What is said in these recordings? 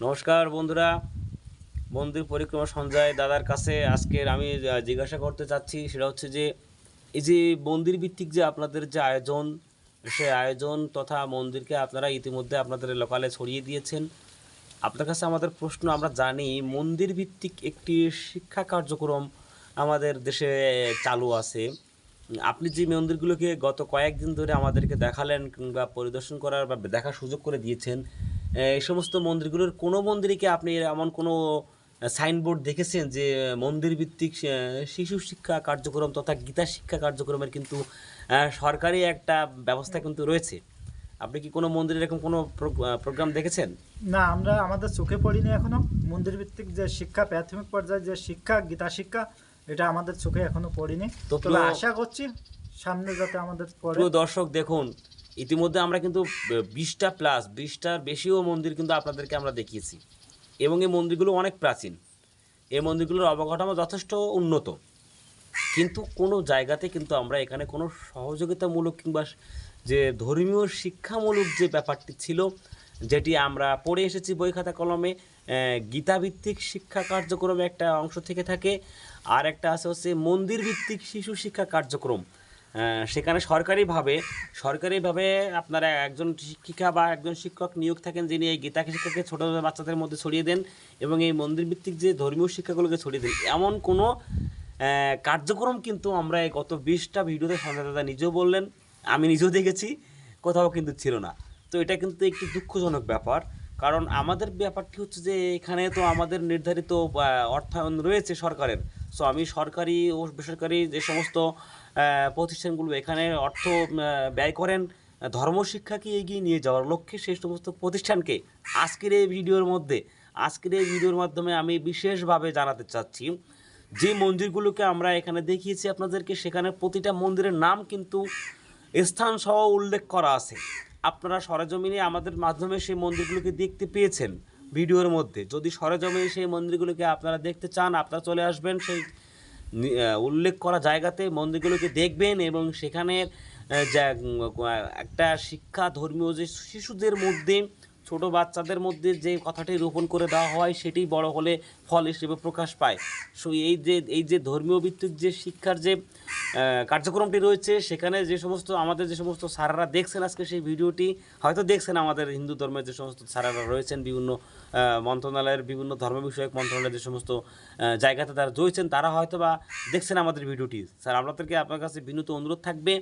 নমস্কার বন্ধুরা। মন্দির পরিক্রমা সঞ্জয় দাদার কাছে আজকের আমি জিজ্ঞাসা করতে চাচ্ছি, সেটা হচ্ছে যে, এই যে মন্দির ভিত্তিক যে আপনাদের যে আয়োজন, সে আয়োজন তথা মন্দিরকে আপনারা ইতিমধ্যে আপনাদের লোকালে ছড়িয়ে দিয়েছেন। আপনার কাছে আমাদের প্রশ্ন, আমরা জানি মন্দির ভিত্তিক একটি শিক্ষা কার্যক্রম আমাদের দেশে চালু আছে। আপনি যে মন্দিরগুলোকে গত কয়েকদিন ধরে আমাদেরকে দেখালেন কিংবা পরিদর্শন করার বা দেখার সুযোগ করে দিয়েছেন এই সমস্ত মন্দিরগুলোর কোনো মন্দিরে কি আপনি এমন কোনো সাইনবোর্ড দেখেছেন যে মন্দির ভিত্তিক শিশু শিক্ষা কার্যক্রম তথা গীতা শিক্ষা কার্যক্রমের কিন্তু সরকারি একটা ব্যবস্থা কিন্তু রয়েছে? আপনি কি কোনো মন্দিরে এরকম কোনো প্রোগ্রাম দেখেছেন? না আমরা আমাদের চোখে পড়িনি এখনও। মন্দির ভিত্তিক যে শিক্ষা প্রাথমিক পর্যায়ে যে শিক্ষা গীতা শিক্ষা এটা আমাদের চোখে এখনও পড়িনি। তো আশা করছি সামনে যাতে আমাদের দর্শক দেখুন ইতিমধ্যে আমরা কিন্তু বিশটা প্লাস বিশটার বেশিও মন্দির কিন্তু আপনাদেরকে আমরা দেখিয়েছি। এবং এই মন্দিরগুলো অনেক প্রাচীন। এই মন্দিরগুলোর অবকাঠামো যথেষ্ট উন্নত। কিন্তু কোনো জায়গাতে কিন্তু আমরা এখানে কোনো সহযোগিতামূলক কিংবা যে ধর্মীয় শিক্ষামূলক যে ব্যাপারটি ছিল, যেটি আমরা পড়ে এসেছি বই খাতা কলমে গীতাভিত্তিক শিক্ষা কার্যক্রমে একটা অংশ থেকে থাকে। আর একটা আছে হচ্ছে মন্দির ভিত্তিক শিশু শিক্ষা কার্যক্রম। সেখানে সরকারিভাবে সরকারিভাবে আপনারা একজন শিক্ষিকা বা একজন শিক্ষক নিয়োগ থাকেন যিনি এই গীতা শিক্ষাকে ছোটো বাচ্চাদের মধ্যে ছড়িয়ে দেন এবং এই মন্দির ভিত্তিক যে ধর্মীয় শিক্ষাগুলোকে ছড়িয়ে দেন, এমন কোনো কার্যক্রম কিন্তু আমরা এই গত বিশটা ভিডিওতে সঞ্জয় দাদা নিজেও বললেন, আমি নিজেও দেখেছি, কোথাও কিন্তু ছিল না। তো এটা কিন্তু একটি দুঃখজনক ব্যাপার, কারণ আমাদের ব্যাপারটি হচ্ছে যে এখানে তো আমাদের নির্ধারিত অর্থায়ন রয়েছে সরকারের। সো আমি সরকারি ও বেসরকারি যে সমস্ত প্রতিষ্ঠানগুলো, এখানে অর্থ ব্যয় করেন ধর্মশিক্ষাকে এগিয়ে নিয়ে যাওয়ার লক্ষ্যে সেই সমস্ত প্রতিষ্ঠানকে? আজকের এই ভিডিওর মধ্যে, আজকের এই ভিডিওর মাধ্যমে আমি বিশেষভাবে জানাতে চাচ্ছি, যে মন্দিরগুলোকে আমরা এখানে দেখিয়েছি আপনাদেরকে, সেখানে প্রতিটা মন্দিরের নাম কিন্তু স্থান সহ উল্লেখ করা আছে। আপনারা সরেজমিনে আমাদের মাধ্যমে সেই মন্দিরগুলোকে দেখতে পেয়েছেন ভিডিওর মধ্যে। যদি সরেজমিনে সেই মন্দিরগুলোকে আপনারা দেখতে চান, আপনারা চলে আসবেন সেই উল্লেখ করা জায়গাতে মন্দিরগুলোকে দেখবেন এবং সেখানের যা একটা শিক্ষা ধর্মীয় যে শিশুদের মধ্যে ছোট বাচ্চাদের মধ্যে যে কথাটি রোপণ করে দেওয়া হয়, সেটি বড় হলে ফল হিসেবে প্রকাশ পায়। সো এই যে এই যে ধর্মীয় ভিত্তিক যে শিক্ষার যে কার্যক্রমটি রয়েছে, সেখানে যে সমস্ত, আমাদের যে সমস্ত স্যারেরা দেখছেন আজকে সেই ভিডিওটি, হয়তো দেখছেন আমাদের হিন্দু ধর্মের যে সমস্ত স্যারেরা রয়েছেন, বিভিন্ন মন্ত্রণালয়ের বিভিন্ন ধর্ম বিষয়ক মন্ত্রণালয়ের যে সমস্ত জায়গাতে তারা রয়েছেন, তারা হয়তো বা দেখছেন আমাদের ভিডিওটি। স্যার, আপনাদেরকে আপনার কাছে বিনীত অনুরোধ থাকবে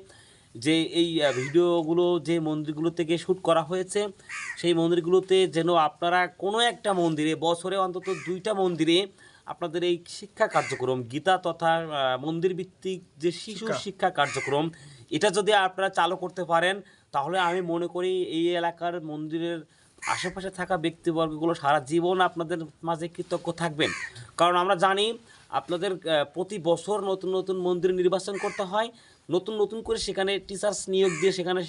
যে এই ভিডিওগুলো যে মন্দিরগুলো থেকে শ্যুট করা হয়েছে সেই মন্দিরগুলোতে যেন আপনারা কোনো একটা মন্দিরে বছরে অন্তত দুইটা মন্দিরে আপনাদের এই শিক্ষা কার্যক্রম গীতা তথা মন্দির ভিত্তিক যে শিশু। শিক্ষা কার্যক্রম এটা যদি আপনারা চালু করতে পারেন তাহলে আমি মনে করি এই এলাকার মন্দিরের আশেপাশে থাকা ব্যক্তিবর্গগুলো সারা জীবন আপনাদের মাঝে কৃতজ্ঞ থাকবেন কারণ আমরা জানি আপনাদের প্রতি বছর নতুন নতুন মন্দির নির্বাচন করতে হয় নতুন নতুন করে সেখানে টিচার্স নিয়োগ দিয়ে সেখানে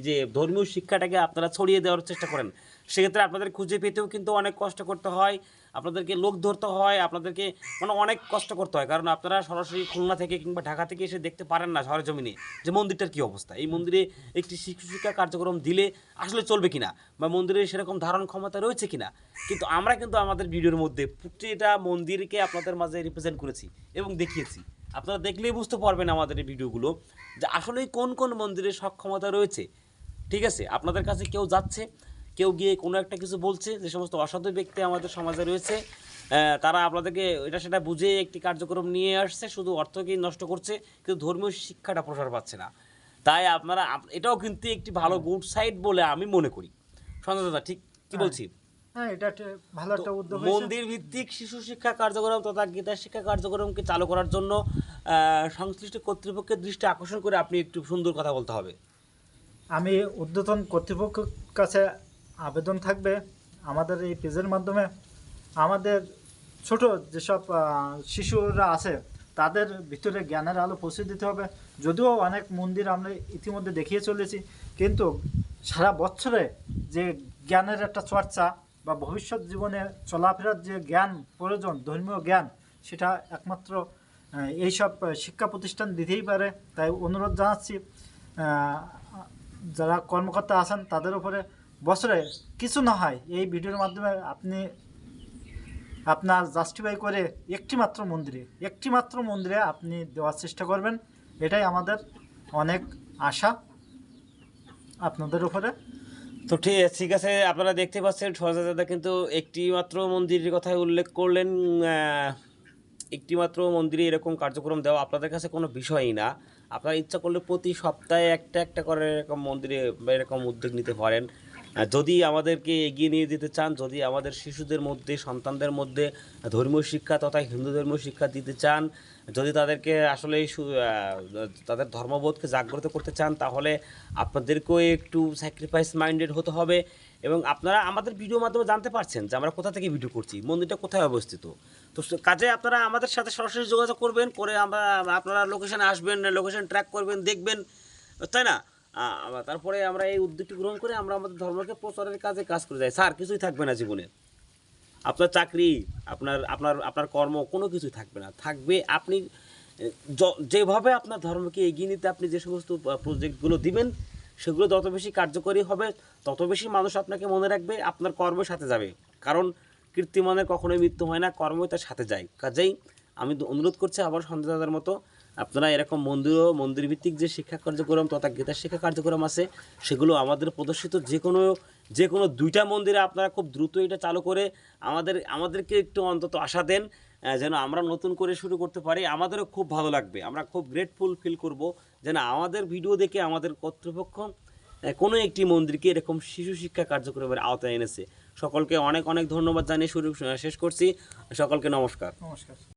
যে- ধর্মীয় শিক্ষাটাকে আপনারা ছড়িয়ে দেওয়ার চেষ্টা করেন। সেক্ষেত্রে আপনাদের খুঁজে পেতেও কিন্তু অনেক কষ্ট করতে হয়, আপনাদেরকে লোক ধরতে হয়, আপনাদেরকে মানে অনেক কষ্ট করতে হয়। কারণ আপনারা সরাসরি খুলনা থেকে কিংবা ঢাকা থেকে এসে দেখতে পারেন না সরজমিনে যে মন্দিরটার কী অবস্থা। এই মন্দিরে একটি শিশু শিক্ষা কার্যক্রম দিলে আসলে চলবে কিনা বা মন্দিরে সেরকম ধারণ ক্ষমতা রয়েছে কিনা? কিন্তু আমরা কিন্তু আমাদের ভিডিওর মধ্যে প্রতিটা মন্দিরকে আপনাদের মাঝে রিপ্রেজেন্ট করেছি এবং দেখিয়েছি। আপনারা দেখলেই বুঝতে পারবেন আমাদের এই ভিডিওগুলো যে আসলেই কোন কোন মন্দিরের সক্ষমতা রয়েছে। ঠিক আছে? আপনাদের কাছে কেউ যাচ্ছে কেউ গিয়ে কোনো একটা কিছু বলছে যে সমস্ত অসাধু ব্যক্তি আমাদের সমাজে রয়েছে তারা আপনাদেরকে এটা সেটা বুঝে একটি কার্যক্রম নিয়ে আসছে শুধু অর্থকেই নষ্ট করছে কিন্তু ধর্মীয় শিক্ষাটা প্রসার পাচ্ছে না। তাই আপনারা এটাও কিন্তু একটি ভালো গুড সাইড বলে আমি মনে করি। সঞ্জয় দাদা ঠিক কি বলছি? হ্যাঁ এটা একটা ভালো একটা উদ্যোগ হয়েছে। মন্দির ভিত্তিক শিশু শিক্ষা কার্যক্রম তথা গীতা শিক্ষা কার্যক্রমকে চালু করার জন্য সংশ্লিষ্ট কর্তৃপক্ষের দৃষ্টি আকর্ষণ করে আপনি একটু সুন্দর কথা বলতে হবে। আমি ঊর্ধ্বতন কর্তৃপক্ষের কাছে আবেদন থাকবে আমাদের এই পেজের মাধ্যমে। আমাদের ছোট যেসব শিশুরা আছে, তাদের ভিতরে জ্ঞানের আলো পৌঁছে দিতে হবে। যদিও অনেক মন্দির আমরা ইতিমধ্যে দেখিয়ে চলেছি, কিন্তু সারা বছরে যে জ্ঞানের একটা চর্চা বা ভবিষ্যৎ জীবনে চলাফেরার যে জ্ঞান, প্রয়োজন, ধর্মীয় জ্ঞান, সেটা একমাত্র এইসব শিক্ষা প্রতিষ্ঠান দিতেই পারে। তাই অনুরোধ জানাচ্ছি যারা কর্মকর্তা আছেন, তাদের উপরে বছরে কিছু না হয় এই ভিডিওর মাধ্যমে আপনি, আপনার জাস্টিফাই করে একটি মাত্র মন্দিরে একটি মাত্র মন্দিরে আপনি দেওয়ার চেষ্টা করবেন। এটাই আমাদের অনেক আশা আপনাদের উপরে। তো ঠিক আছে ঠিক আছে, আপনারা দেখতে পাচ্ছেন সহজাদাদা কিন্তু একটি মাত্র মন্দিরের কথাই উল্লেখ করলেন আহ, একটি মাত্র মন্দিরে এরকম কার্যক্রম দেওয়া আপনাদের কাছে কোনো বিষয়ই না। আপনারা ইচ্ছা করলে প্রতি সপ্তাহে একটা একটা করে এরকম মন্দিরে এরকম উদ্যোগ নিতে পারেন। যদি আমাদেরকে এগিয়ে নিয়ে যেতে চান যদি আমাদের শিশুদের মধ্যে সন্তানদের মধ্যে ধর্মীয় শিক্ষা তথা হিন্দু ধর্মীয় শিক্ষা দিতে চান যদি তাদেরকে আসলে তাদের ধর্মবোধকে জাগ্রত করতে চান তাহলে আপনাদেরকেও একটু স্যাক্রিফাইস মাইন্ডেড হতে হবে। এবং আপনারা আমাদের ভিডিওর মাধ্যমে জানতে পারছেন যে আমরা কোথা থেকে ভিডিও করছি, মন্দিরটা কোথায় অবস্থিত। তো কাজে আপনারা আমাদের সাথে সরাসরি যোগাযোগ করবেন করে আমরা, আপনারা লোকেশানে আসবেন লোকেশন ট্র্যাক করবেন, দেখবেন, তাই না? তারপরে আমরা এই উদ্যোগটি গ্রহণ করে আমরা আমাদের ধর্মকে প্রচারের কাজে কাজ করে যাই। স্যার, কিছুই থাকবে না জীবনে। আপনার চাকরি, আপনার আপনার আপনার কর্ম, কোনো কিছুই থাকবে না। থাকবে আপনি যেভাবে আপনার ধর্মকে এগিয়ে নিতে আপনি যে সমস্ত প্রজেক্টগুলো দিবেন সেগুলো যত বেশি কার্যকরী হবে, তত বেশি মানুষ আপনাকে মনে রাখবে আপনার কর্মের সাথে যাবে। কারণ কীর্তিমানের কখনোই মৃত্যু হয় না, কর্মই তার সাথে যায়। কাজেই আমি অনুরোধ করছি আবার সন্ধ্যাদার মতো, আপনারা এরকম মন্দির ও মন্দির ভিত্তিক যে শিক্ষা কার্যক্রম তথা গীতার শিক্ষা কার্যক্রম আছে, সেগুলো আমাদের প্রদর্শিত যে কোনো যে কোনো দুইটা মন্দিরে আপনারা খুব দ্রুত এটা চালু করে আমাদের, আমাদেরকে একটু অন্তত আশা দেন। যেন আমরা নতুন করে শুরু করতে পারি, আমাদেরও খুব ভালো লাগবে। আমরা খুব গ্রেটফুল ফিল করব যেন আমাদের ভিডিও দেখে আমাদের কর্তৃপক্ষ কোনো একটি মন্দিরকে এরকম শিশু শিক্ষা কার্যক্রমের আওতায় এনেছে। সকলকে অনেক অনেক ধন্যবাদ জানিয়ে শুরু শেষ করছি। সকলকে নমস্কার। নমস্কার।